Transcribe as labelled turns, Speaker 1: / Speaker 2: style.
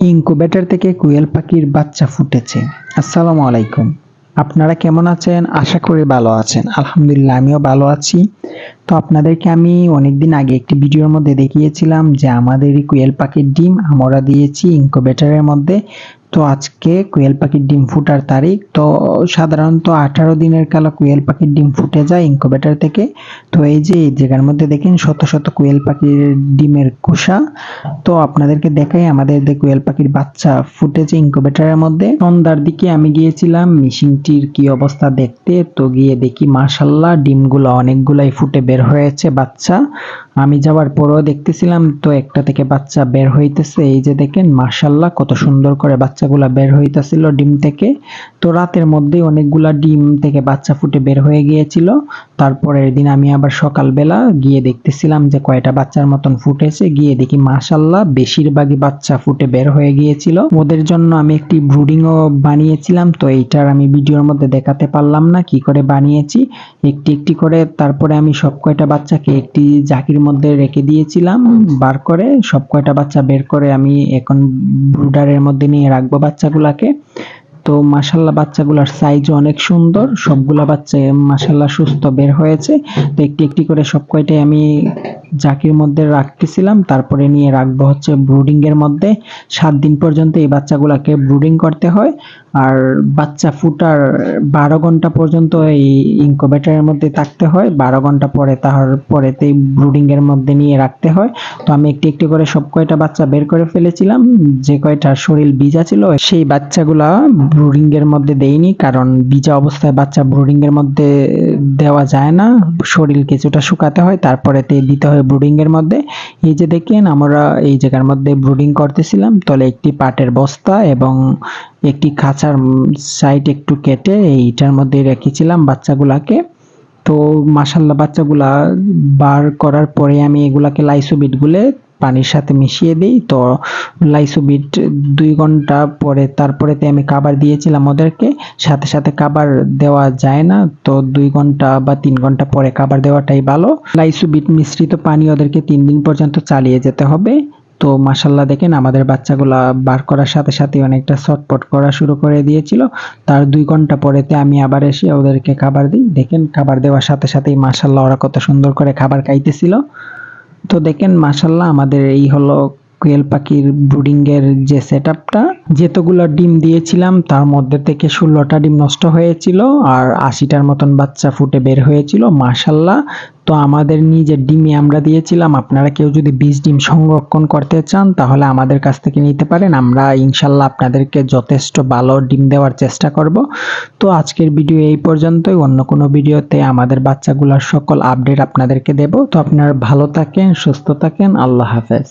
Speaker 1: Incubator থেকে quail পাখির বাচ্চা ফুটেছে। আসসালামু আলাইকুম। আপনারা কেমন আছেন? আশা করি ভালো আছেন। আলহামদুলিল্লাহ, আমিও ভালো আছি। তো আপনাদেরকে আমি অনেকদিন আগে একটি ভিডিওর মধ্যে দেখিয়েছিলাম যে আমাদের এই কুয়েল পাখির ডিম আমরা দিয়েছি ইনকুবেটরের মধ্যে। তো আজকে কোয়েল পাখির ডিম ফুটার তারিখ। তো সাধারণত আঠারো দিনের কালা কোয়েল পাখির ডিম ফুটে যায় ইনকুবেটর থেকে। তো এই যে এই জায়গার মধ্যে দেখেন শত শত কোয়েল পাখির ডিমের খোসা। তো আপনাদেরকে দেখাই আমাদের যে কোয়েল পাখির বাচ্চা ফুটেছে ইনকুবেটরের মধ্যে। সন্ধ্যার দিকে আমি গিয়েছিলাম মিশিংটির কি অবস্থা দেখতে? তো গিয়ে দেখি মাশাল্লাহ ডিমগুলো অনেকগুলাই ফুটে বের হয়েছে বাচ্চা। আমি যাওয়ার পরও দেখতেছিলাম তো একটা থেকে বাচ্চা বের হইতেছে। এই যে দেখেন মাশাল্লাহ কত সুন্দর করে বাচ্চাগুলা বের হইতেছিল ডিম থেকে। তো রাতের মধ্যে অনেকগুলা ডিম থেকে বাচ্চা ফুটে বের হয়ে গিয়েছিল। তারপরের দিন আমি আবার সকালবেলা গিয়ে দেখতেছিলাম যে কয়টা বাচ্চার মতন ফুটেছে। গিয়ে দেখি মাশাল্লাহ বেশিরভাগই বাচ্চা ফুটে বের হয়ে গিয়েছিল। ওদের জন্য আমি একটি ব্রুডিংও বানিয়েছিলাম। তো এইটার আমি ভিডিওর মধ্যে দেখাতে পারলাম না, কি করে বানিয়েছি। একটি একটি করে, তারপরে আমি সব কয়টা বাচ্চাকে একটি জাকির মধ্যে রেখে দিয়েছিলাম বার করে সব কয়টা বাচ্চা বের করে আমি এখন ব্রুডারের মধ্যে নিয়ে রাখব বাচ্চাগুলাকে। তো মাসাল্লাহ বাচ্চাগুলোর সাইজ অনেক সুন্দর সবগুলা বাচ্চা মাসাল্লাহ সুস্থ বের হয়েছে। তো একটি একটি করে সব কয়টাই আমি জাকির মধ্যে রাখতেছিলাম তারপরে নিয়ে রাখব হচ্ছে ব্রুডিং এর মধ্যে। সাত দিন পর্যন্ত এই বাচ্চাগুলাকে ব্রুডিং করতে হয়। আর বাচ্চা ফুটার বারো ঘণ্টা পর্যন্ত এই ইনকুবেটরের মধ্যে থাকতে হয়। বারো ঘণ্টা পরে তার পরেতেই ব্রুডিং এর মধ্যে নিয়ে রাখতে হয়। তো আমি একটি একটি করে সব কয়টা বাচ্চা বের করে ফেলেছিলাম। যে কয়টা শরীর ভিজা ছিল, সেই বাচ্চাগুলা ব্রুডিং এর মধ্যে দেইনি কারণ ভিজা অবস্থায় বাচ্চা ব্রুডিং এর মধ্যে দেওয়া যায় না। শরীর কিছুটা শুকাতে হয় তারপরে তে দিতে হয় ব্রুডিং এর মধ্যে। এই যে দেখেন, আমরা এই জায়গার মধ্যে ব্রুডিং করতেছিলাম। তলে একটি পাটের বস্তা এবং একটি খাঁচার সাইড একটু কেটে এইটার মধ্যে রেখেছিলাম বাচ্চাগুলাকে। তো মাসাল্লাহ বাচ্চাগুলা বার করার পরে আমি এগুলাকে লাইসোবিট গুলে পানির সাথে মিশিয়ে দিই। তো লাইসোবিট দুই ঘণ্টা পরে তারপরেতে আমি খাবার দিয়েছিলাম ওদেরকে। সাথে সাথে খাবার দেওয়া যায় না, তো দুই ঘণ্টা বা তিন ঘণ্টা পরে খাবার দেওয়াটাই ভালো। লাইসোবিট মিশ্রিত পানি ওদেরকে তিন দিন পর্যন্ত চালিয়ে যেতে হবে। তো মাসাল্লাহ দেখেন আমাদের বাচ্চাগুলো বার করার সাথে সাথে অনেকটা ছটপট করা শুরু করে দিয়েছিল। তার দুই ঘণ্টা পরেতে আমি আবার এসে ওদেরকে খাবার দিই। দেখেন খাবার দেওয়ার সাথে সাথেই মাসাল্লাহ ওরা কত সুন্দর করে খাবার খাইতেছিল। তো দেখেন মাসাল্লাহ আমাদের এই হলো কোয়েল পাখির ব্রুডিং এর যে সেট আপটা যেতগুলো ডিম দিয়েছিলাম, তার মধ্যে থেকে ষোলোটা ডিম নষ্ট হয়েছিল আর আশিটার মতন বাচ্চা ফুটে বের হয়েছিল মাসাল্লাহ তো আমাদের নিজের ডিমই আমরা দিয়েছিলাম, আপনারা কেউ যদি বীজ ডিম সংরক্ষণ করতে চান, তাহলে আমাদের কাছ থেকে নিতে পারেন, আমরা ইনশাল্লাহ আপনাদেরকে যথেষ্ট ভালো ডিম দেওয়ার চেষ্টা করব। তো আজকের ভিডিও এই পর্যন্তই, অন্য কোনো ভিডিওতে আমাদের বাচ্চাগুলোর সকল আপডেট আপনাদেরকে দেব। তো আপনারা ভালো থাকেন, সুস্থ থাকেন, আল্লাহ হাফেজ।